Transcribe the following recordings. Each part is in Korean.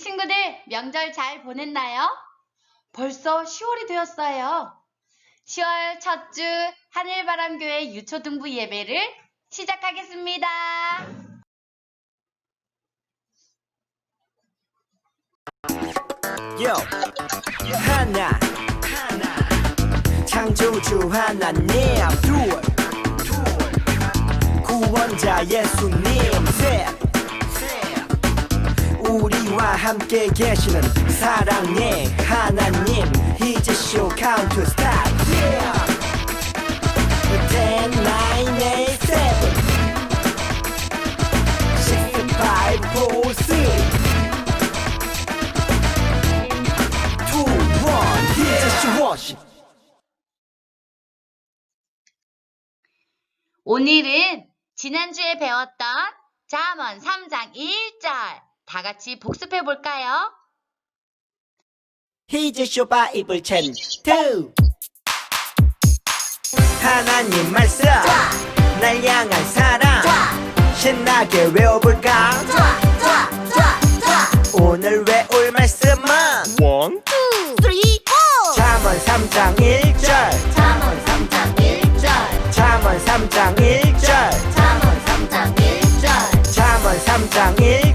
친구들 명절 잘 보냈나요? 벌써 10월이 되었어요. 10월 첫 주 하늘바람교회 유초등부 예배를 시작하겠습니다. 요 하나. 창조주 하나님. 둘 구원자 예수님. 셋 우리와 함께 계시는 사랑의 하나님. 이제 쇼 카운트 스타트. Yeah. 10, 9, 8, 7 6, 5, 4, 3 two, one, here's worship. 오늘은 지난주에 배웠던 잠언 3장 1절 다 같이 복습해 볼까요? Your Bible chant two. 하나님 말씀. 날 향한 사랑. 신나게 외워볼까? 오늘 외울 말씀은 One, 잠언 3장 1절. 잠언 3장 1절. 잠언 3장 1절. 잠언 3장 1절. 잠언 3장 1절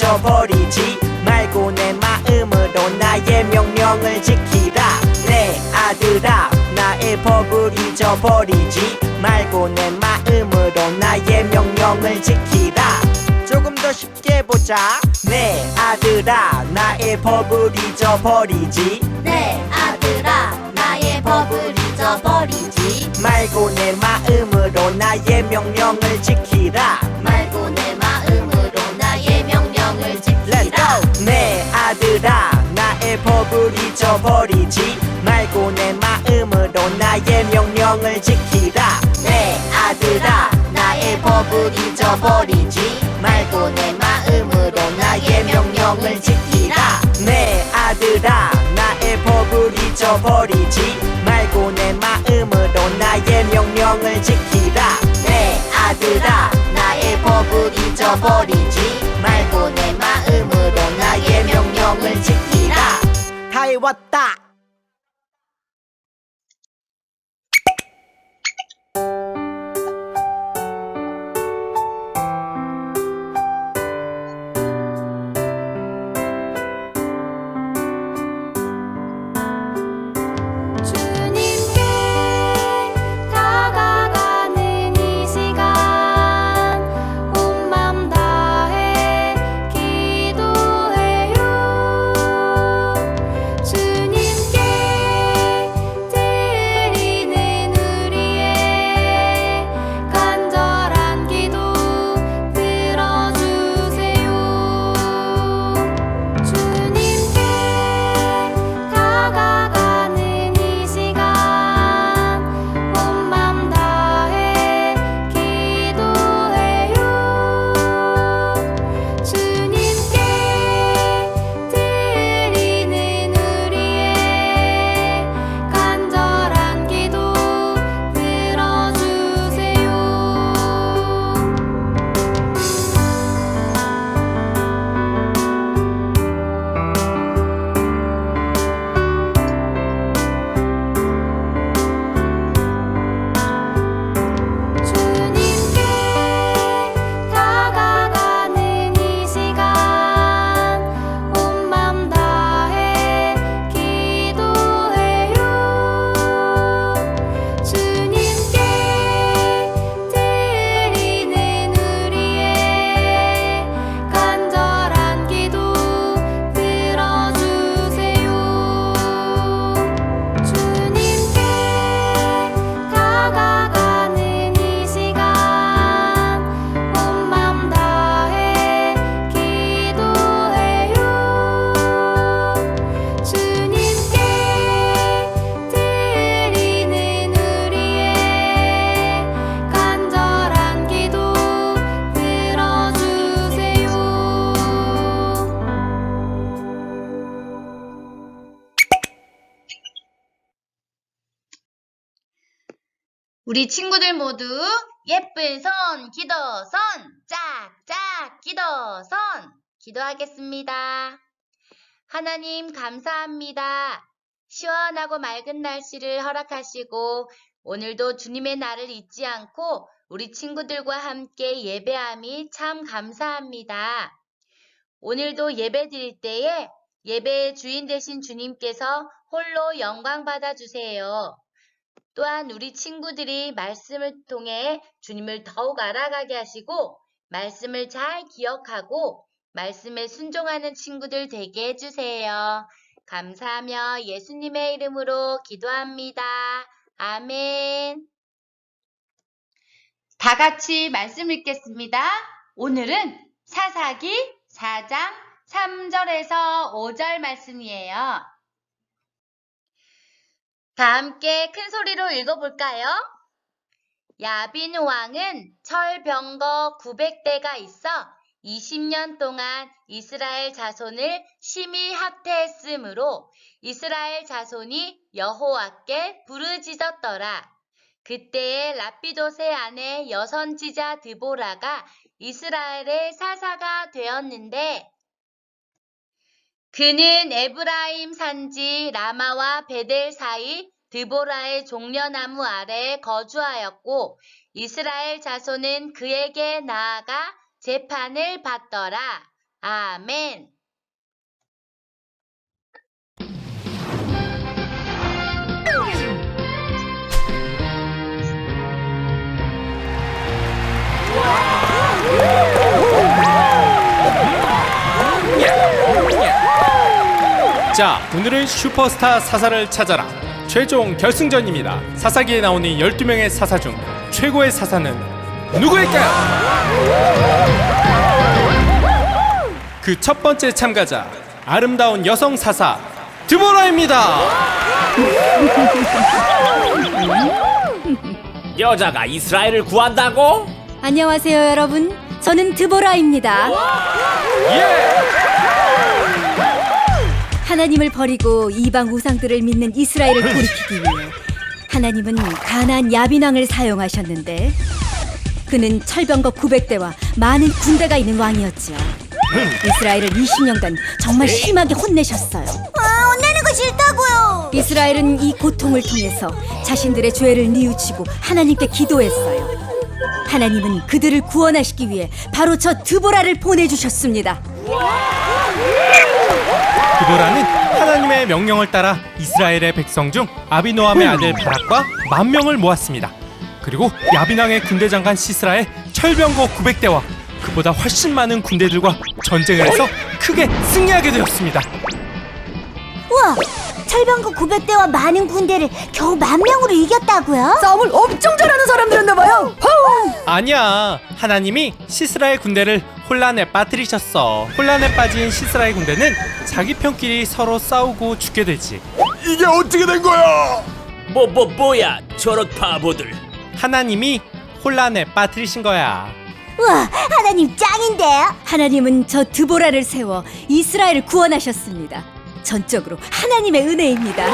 잊어버리지 말고 내 마음으로 나의 명령을 지키라. 내 아들아 나의 법을 잊어버리지 말고 내 마음으로 나의 명령을 지키라. 조금 더 쉽게 보자. 내 아들아 나의 법을 잊어버리지. 내 아들아 나의 법을 잊어버리지. 말고 내 마음으로 나의 명령을 지키라 나의 법을 잊어버리지 말고 내 마음으로 나의 명령을 지키라. 내 아들아 나의 법을 잊어버리지 말고 내 마음으로 나의 명령을 지키라. 내 아들아 나의 법을 잊어버리지 말고 내 마음으로 나의 명령을 지키라. 내 아들아 나의 법을 잊어버리지 我打。 우리 친구들 모두 예쁜 손, 기도, 손, 짝짝, 기도, 손, 기도하겠습니다. 하나님 감사합니다. 시원하고 맑은 날씨를 허락하시고 오늘도 주님의 날을 잊지 않고 우리 친구들과 함께 예배함이 참 감사합니다. 오늘도 예배 드릴 때에 예배의 주인 되신 주님께서 홀로 영광 받아 주세요. 또한 우리 친구들이 말씀을 통해 주님을 더욱 알아가게 하시고 말씀을 잘 기억하고 말씀에 순종하는 친구들 되게 해주세요. 감사하며 예수님의 이름으로 기도합니다. 아멘. 다 같이 말씀 읽겠습니다. 오늘은 사사기 4장 3절에서 5절 말씀이에요. 다 함께 큰 소리로 읽어볼까요? 야빈 왕은 철병거 900대가 있어 20년 동안 이스라엘 자손을 심히 학대했으므로 이스라엘 자손이 여호와께 부르짖었더라. 그때에 라피도세 아내 여선지자 드보라가 이스라엘의 사사가 되었는데 그는 에브라임 산지 라마와 베델 사이 드보라의 종려나무 아래에 거주하였고 이스라엘 자손은 그에게 나아가 재판을 받더라. 아멘. 자, 오늘은 슈퍼스타 사사를 찾아라. 최종 결승전입니다. 사사기에 나오는 12명의 사사 중 최고의 사사는 누구일까요? 그 첫 번째 참가자, 아름다운 여성 사사, 드보라입니다. 여자가 이스라엘을 구한다고? 안녕하세요, 여러분. 저는 드보라입니다. 하나님을 버리고 이방 우상들을 믿는 이스라엘을 돌이키기 위해 하나님은 가나안 야빈왕을 사용하셨는데 그는 철병거 900대와 많은 군대가 있는 왕이었지요. 이스라엘을 20년간 정말 심하게 혼내셨어요. 아, 혼내는 거 싫다고요. 이스라엘은 이 고통을 통해서 자신들의 죄를 뉘우치고 하나님께 기도했어요. 하나님은 그들을 구원하시기 위해 바로 저 드보라를 보내주셨습니다. 드보라는 하나님의 명령을 따라 이스라엘의 백성 중 아비노함의 아들 바락과 만 명을 모았습니다. 그리고 야빈왕의 군대 장관 시스라의 철병거 900대와 그보다 훨씬 많은 군대들과 전쟁을 해서 크게 승리하게 되었습니다. 우와, 철병거 900대와 많은 군대를 겨우 만 명으로 이겼다고요? 싸움을 엄청 잘하는 사람들이었나 봐요. 아니야, 하나님이 시스라의 군대를 혼란에 빠뜨리셨어. 혼란에 빠진 시스라의 군대는 자기 편끼리 서로 싸우고 죽게 되지. 이게 어떻게 된 거야? 뭐, 뭐, 뭐야, 저런 바보들. 하나님이 혼란에 빠뜨리신 거야. 우와, 하나님 짱인데요? 하나님은 저 드보라를 세워 이스라엘을 구원하셨습니다. 전적으로 하나님의 은혜입니다.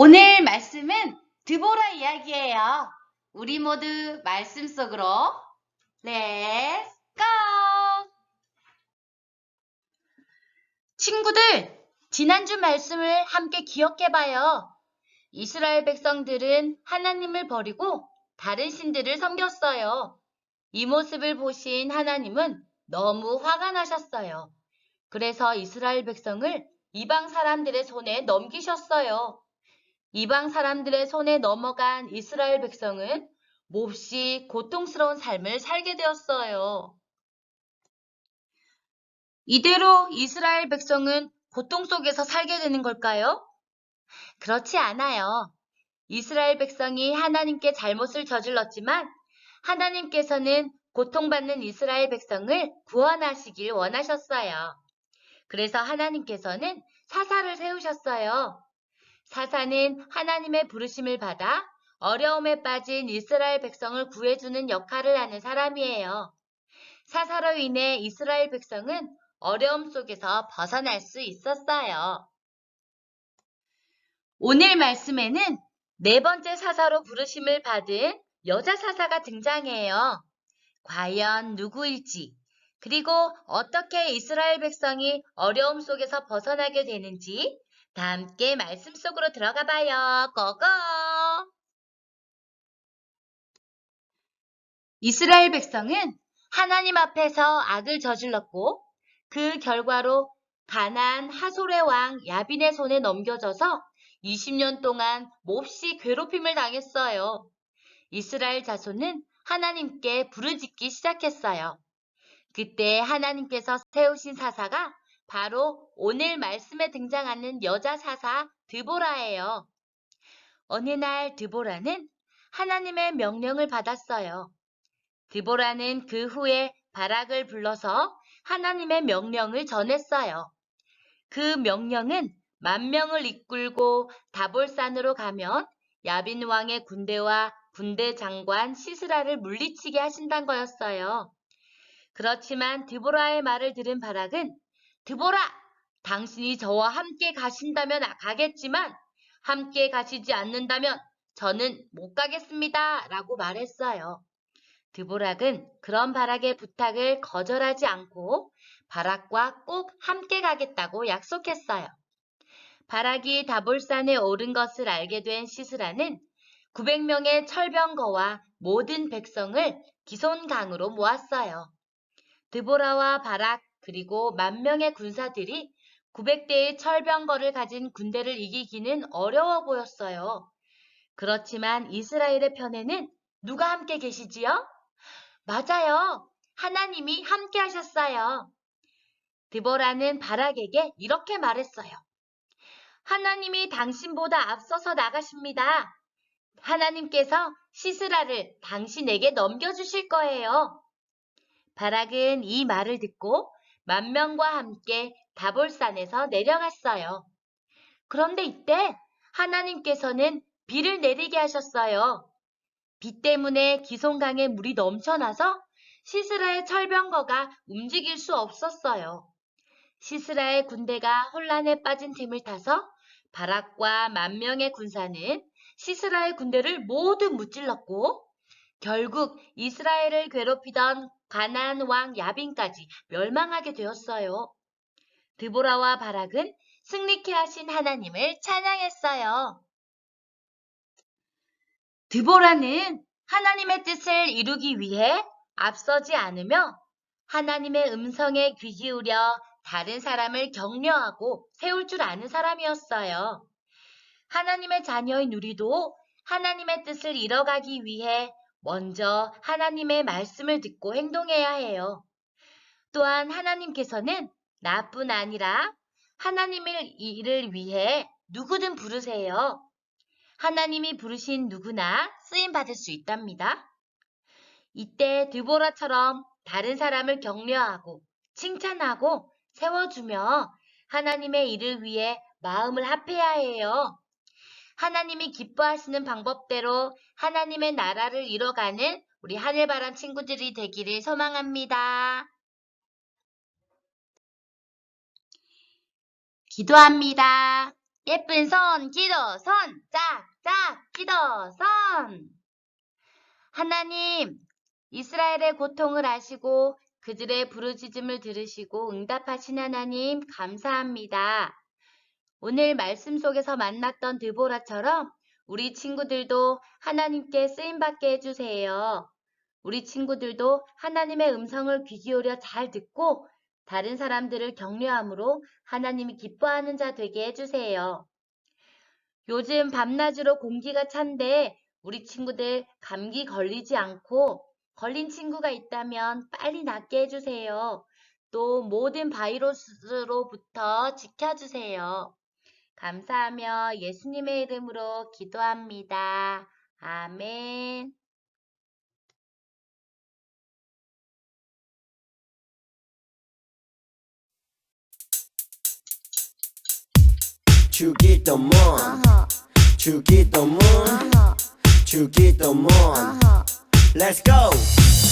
오늘 말씀은 드보라 이야기예요. 우리 모두 말씀 속으로 Let's go! 친구들, 지난주 말씀을 함께 기억해봐요. 이스라엘 백성들은 하나님을 버리고 다른 신들을 섬겼어요. 이 모습을 보신 하나님은 너무 화가 나셨어요. 그래서 이스라엘 백성을 이방 사람들의 손에 넘기셨어요. 이방 사람들의 손에 넘어간 이스라엘 백성은 몹시 고통스러운 삶을 살게 되었어요. 이대로 이스라엘 백성은 고통 속에서 살게 되는 걸까요? 그렇지 않아요. 이스라엘 백성이 하나님께 잘못을 저질렀지만 하나님께서는 고통받는 이스라엘 백성을 구원하시길 원하셨어요. 그래서 하나님께서는 사사를 세우셨어요. 사사는 하나님의 부르심을 받아 어려움에 빠진 이스라엘 백성을 구해주는 역할을 하는 사람이에요. 사사로 인해 이스라엘 백성은 어려움 속에서 벗어날 수 있었어요. 오늘 말씀에는 네 번째 사사로 부르심을 받은 여자 사사가 등장해요. 과연 누구일지, 그리고 어떻게 이스라엘 백성이 어려움 속에서 벗어나게 되는지 다 함께 말씀 속으로 들어가 봐요. 고고! 이스라엘 백성은 하나님 앞에서 악을 저질렀고 그 결과로 가난 하솔의 왕 야빈의 손에 넘겨져서 20년 동안 몹시 괴롭힘을 당했어요. 이스라엘 자손은 하나님께 부르짖기 시작했어요. 그때 하나님께서 세우신 사사가 바로 오늘 말씀에 등장하는 여자 사사 드보라예요. 어느 날 드보라는 하나님의 명령을 받았어요. 드보라는 그 후에 바락을 불러서 하나님의 명령을 전했어요. 그 명령은 만 명을 이끌고 다볼산으로 가면 야빈 왕의 군대와 군대 장관 시스라를 물리치게 하신다는 거였어요. 그렇지만 드보라의 말을 들은 바락은 드보라, 당신이 저와 함께 가신다면 가겠지만 함께 가시지 않는다면 저는 못 가겠습니다. 라고 말했어요. 드보락은 그런 바락의 부탁을 거절하지 않고 바락과 꼭 함께 가겠다고 약속했어요. 바락이 다볼산에 오른 것을 알게 된 시스라는 900명의 철병거와 모든 백성을 기손강으로 모았어요. 드보라와 바락 그리고 만 명의 군사들이 900대의 철병거를 가진 군대를 이기기는 어려워 보였어요. 그렇지만 이스라엘의 편에는 누가 함께 계시지요? 맞아요. 하나님이 함께 하셨어요. 드보라는 바락에게 이렇게 말했어요. 하나님이 당신보다 앞서서 나가십니다. 하나님께서 시스라를 당신에게 넘겨주실 거예요. 바락은 이 말을 듣고 만 명과 함께 다볼산에서 내려갔어요. 그런데 이때 하나님께서는 비를 내리게 하셨어요. 비 때문에 기송강에 물이 넘쳐나서 시스라의 철병거가 움직일 수 없었어요. 시스라의 군대가 혼란에 빠진 틈을 타서 바락과 만 명의 군사는 시스라의 군대를 모두 무찔렀고 결국 이스라엘을 괴롭히던 가나안 왕 야빈까지 멸망하게 되었어요. 드보라와 바락은 승리케 하신 하나님을 찬양했어요. 드보라는 하나님의 뜻을 이루기 위해 앞서지 않으며 하나님의 음성에 귀 기울여 다른 사람을 격려하고 세울 줄 아는 사람이었어요. 하나님의 자녀인 우리도 하나님의 뜻을 이뤄가기 위해 먼저 하나님의 말씀을 듣고 행동해야 해요. 또한 하나님께서는 나뿐 아니라 하나님의 일을 위해 누구든 부르세요. 하나님이 부르신 누구나 쓰임 받을 수 있답니다. 이때 드보라처럼 다른 사람을 격려하고 칭찬하고 세워주며 하나님의 일을 위해 마음을 합해야 해요. 하나님이 기뻐하시는 방법대로 하나님의 나라를 이뤄가는 우리 하늘바람 친구들이 되기를 소망합니다. 기도합니다. 예쁜 손, 기도, 손, 짝, 짝, 기도, 손. 하나님, 이스라엘의 고통을 아시고 그들의 부르짖음을 들으시고 응답하신 하나님 감사합니다. 오늘 말씀 속에서 만났던 드보라처럼 우리 친구들도 하나님께 쓰임받게 해주세요. 우리 친구들도 하나님의 음성을 귀 기울여 잘 듣고 다른 사람들을 격려함으로 하나님이 기뻐하는 자 되게 해주세요. 요즘 밤낮으로 공기가 찬데 우리 친구들 감기 걸리지 않고 걸린 친구가 있다면 빨리 낫게 해주세요. 또 모든 바이러스로부터 지켜주세요. 감사하며 예수님의 이름으로 기도합니다. 아멘. 주기도문 주기도문 주기도문. Let's go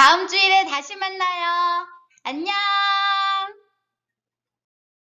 다음 주일에 다시 만나요. 안녕!